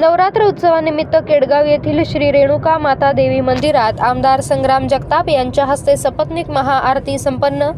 नवरात्र उत्सवानिमित्त केडगाव येथील श्री रेणुका माता देवी मंदिरात आमदार संग्राम जगताप यांच्या हस्ते सपत्नीक महाआरती संपन्न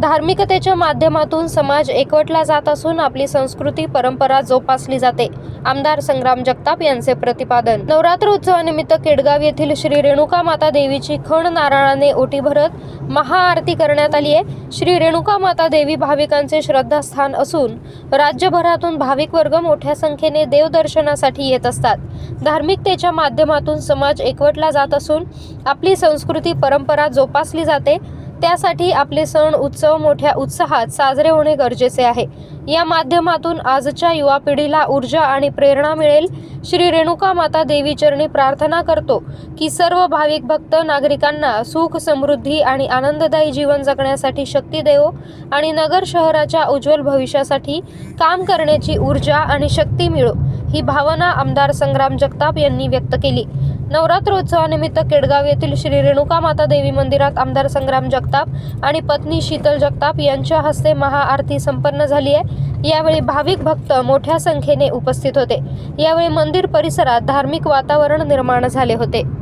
धार्मिकतेच्या माध्यमातून समाज एकवटला जात असून आपली संस्कृती परंपरा जोपासली जाते. आमदार संग्राम जगताप यांचे प्रतिपादन. नवरात्र उत्सवानिमित्त केडगाव येथील श्री रेणुका माता देवीची खण नारळाने ओटी भरत महाआरती करण्यात आली आहे. श्री रेणुका माता देवी भाविकांचे श्रद्धास्थान असून राज्यभरातून भाविक वर्ग मोठ्या संख्येने देवदर्शनासाठी येत असतात. धार्मिकतेच्या माध्यमातून समाज एकवटला जात असून आपली संस्कृती परंपरा जोपासली जाते. त्यासाठी आपले सण उत्सव मोठ्या उत्साहात साजरे होणे गरजेचे आहे. या माध्यमातून आजच्या युवा पिढीला ऊर्जा आणि प्रेरणा मिळेल. श्री रेणुका माता देवी चरणी प्रार्थना करतो की सर्व भाविक भक्त नागरिकांना सुख समृद्धी आणि आनंददायी जीवन जगण्यासाठी शक्ती देवो आणि नगर शहराच्या उज्ज्वल भविष्यासाठी काम करण्याची ऊर्जा आणि शक्ती मिळो. ही भावना आमदार संग्राम जगताप यांनी व्यक्त केली. नवरात्रोत्सवानिमित्त केडगाव येथील श्री रेणुका माता देवी मंदिरात आमदार संग्राम जगताप आणि पत्नी शीतल जगताप यांच्या हस्ते महाआरती संपन्न झाली आहे. यावेळी भाविक भक्त मोठ्या संख्येने उपस्थित होते. यावेळी मंदिर परिसरात धार्मिक वातावरण निर्माण झाले होते.